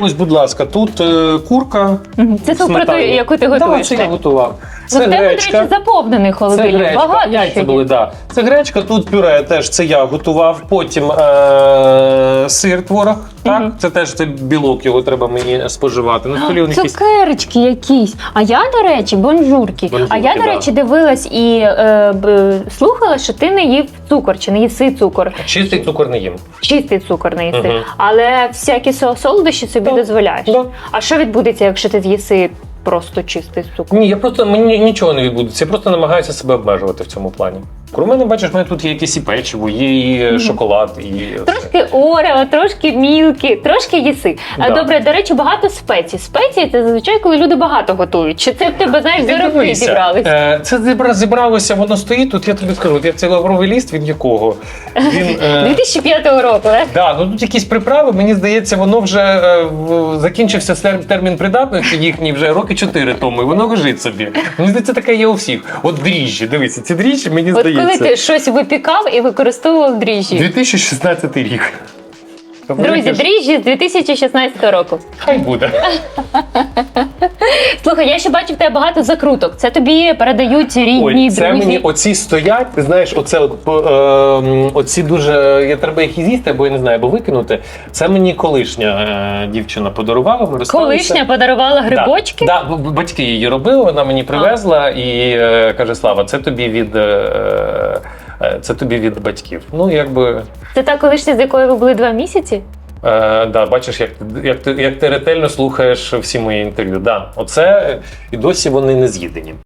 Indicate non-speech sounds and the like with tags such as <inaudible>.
Ось, будь ласка, тут е, курка. Це супроти, сметані. яку ти готуєш. Так, це я так? готував. Ну, Це в тебе, до речі, заповнений Це холодильник. гречка. Багато Яйця були, да. Це гречка, тут пюре теж це я готував. Потім е- сир творог. Так, Мгм. це теж це білок, його треба мені споживати. На столі у Цукерочки якісь. А я, до речі, бонжурки. Бонжурки, а я, до речі, дивилась і е, б- слухала, що ти не їв цукор чи не їси цукор. чистий цукор не їм. Чистий цукор не їси. Мгм. Але всякі со- солодощі собі Так. дозволяєш. Да. А що відбудеться, якщо ти з'їси просто чистий цукор? Ні, я просто мені нічого не відбудеться. Я просто намагаюся себе обмежувати в цьому плані. Крім мене, бачиш, в мене тут є якісь і печиво, є і шоколад, і Трошки орео, трошки мілки, трошки їси. Да. добре, до речі, багато спецій. Спеції це зазвичай, коли люди багато готують. Чи це в тебе знаєш заробки зібралися? е, Це зібра- зібралося, воно стоїть тут. Я тобі скажу, от як цей лавровий ліст від якого він. е, <laughs> 2005 року, так? Да, ну тут якісь приправи, мені здається, воно вже е, закінчився термін придатності їхній вже роки чотири тому, і воно лежить собі. Мені здається, таке є у всіх. От дріжджі, дивіться, ці дріжджі, мені От коли ти щось випікав і використовував дріжджі. 2016 рік. Друзі, дріжджі з 2016 року. Хай буде. <laughs> Слухай, я ще бачу в тебе багато закруток. Це тобі передають рідні, Ой, це друзі. мені оці стоять. Ти знаєш, оце от, по- е, оці дуже. Я треба їх і з'їсти, або я не знаю, або викинути. Це мені колишня е, дівчина подарувала. Мирослава. Колишня подарувала грибочки. Да, да, б- батьки її робили, вона мені привезла і е, каже: Слава, це тобі від. е, Це тобі від батьків. Ну, якби. Це та колишня, з якою ви були два місяці? Е, да, бачиш, як, як, ти, як ти ретельно слухаєш всі мої інтерв'ю. Да, оце е, і досі вони не з'їдені.